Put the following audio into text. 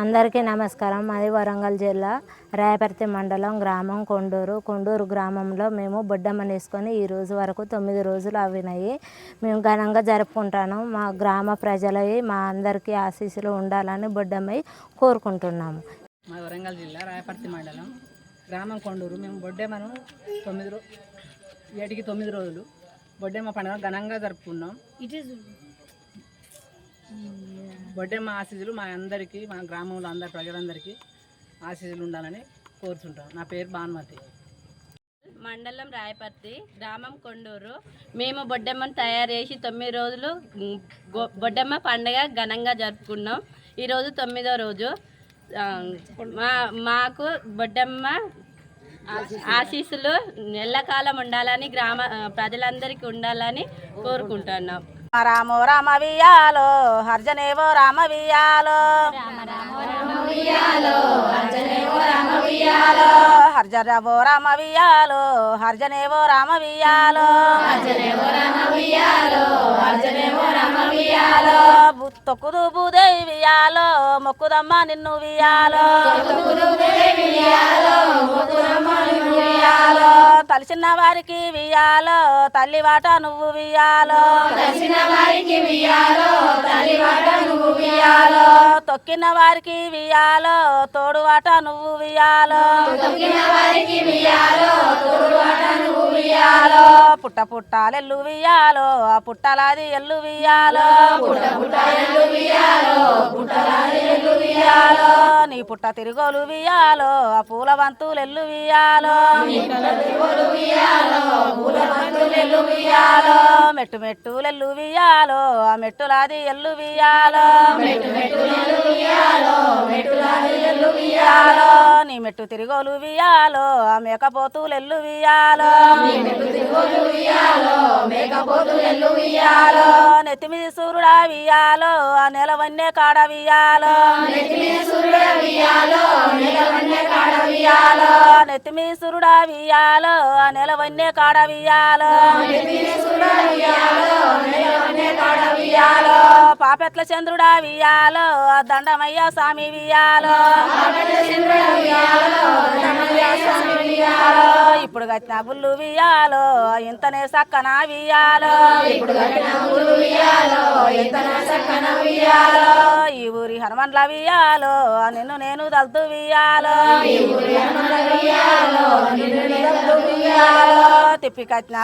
అందరికీ నమస్కారం. మాది వరంగల్ జిల్లా రాయపర్తి మండలం గ్రామం కొండూరు. కొండూరు గ్రామంలో మేము బొడ్డమ్మని వేసుకొని ఈ రోజు వరకు తొమ్మిది రోజులు అవినాయి. మేము ఘనంగా జరుపుకుంటాను. మా గ్రామ ప్రజలవి మా అందరికీ ఆశీస్సులు ఉండాలని బొడ్డమ్మై కోరుకుంటున్నాము. మా వరంగల్ జిల్లా రాయపర్తి మండలం గ్రామం కొండూరు. మేము బొడ్డెమ్మను తొమ్మిది రో ఏటికి తొమ్మిది రోజులు బొడ్డెమ్మ పండుగ ఘనంగా జరుపుకున్నాం. బొడ్డెమ్మ ఆశీస్సులు మా అందరికీ మా గ్రామంలో అందరి ప్రజలందరికీ ఆశీస్సులు ఉండాలని కోరుతుంటాం నా పేరు భానుమతి. మండలం రాయపర్తి గ్రామం కొండూరు. మేము బొడ్డెమ్మను తయారు చేసి తొమ్మిది రోజులు బొడ్డమ్మ పండగ ఘనంగా జరుపుకున్నాం. ఈరోజు తొమ్మిదో రోజు. మా మాకు బొడ్డమ్మ ఆశీస్సులు ఎల్లకాలం ఉండాలని గ్రామ ప్రజలందరికీ ఉండాలని కోరుకుంటున్నాం. రామో రామ వియాలో హర్జనేవో రామ వియాలో హర్జరవో రామ వియాలో హర్జనేవో రామ వియాలో తొక్కుదు భూదేవి వియాలో మొక్కుదమ్మ నిన్ను వియాలో వియాలో తలిసిన వారికి వియాలో తల్లి వాట నువ్వు వియాలో వియాలో తొక్కిన వారికి వియాలో తోడు వాట నువ్వు వియాలో వియాలో పుట్ట పుట్టాలెల్లు వియాలో ఆ పుట్టలాది ఎల్లు వియాలో వియాలో నీ పుట్ట తిరుగోలు వియాలో ఆ పూల బంతులు ఎల్లు వియాలో. వియాలో మెట్టు మెట్టులెల్లు వియాలో ఆ మెట్టులాది ఎల్లు వియాలో. వియాలో మెట్టు తిరుగోలు వియాలో మెట్టులాది ఎల్లు వియాలో. వియాలో నెత్తి మీద సూర్యుడా వియాలో ఆ నెల వన్నే కాడ వియాలో నెత్తి మీద సూర్యుడా వియాలో ఆ నెల వన్నే కాడ వియాలో వియాలో పాపెట్ల చంద్రుడా వియాలో ఆ దండమయ్య స్వామి వియాలో ఇప్పుడు కట్టిన బుల్లు వియాలో ఇంతనే సక్కన వియాలో ఈ ఊరి హనుమండ్ల వియాలో నిన్ను నేను దల్తు వియాలో వియాలో తిప్పి కట్టిన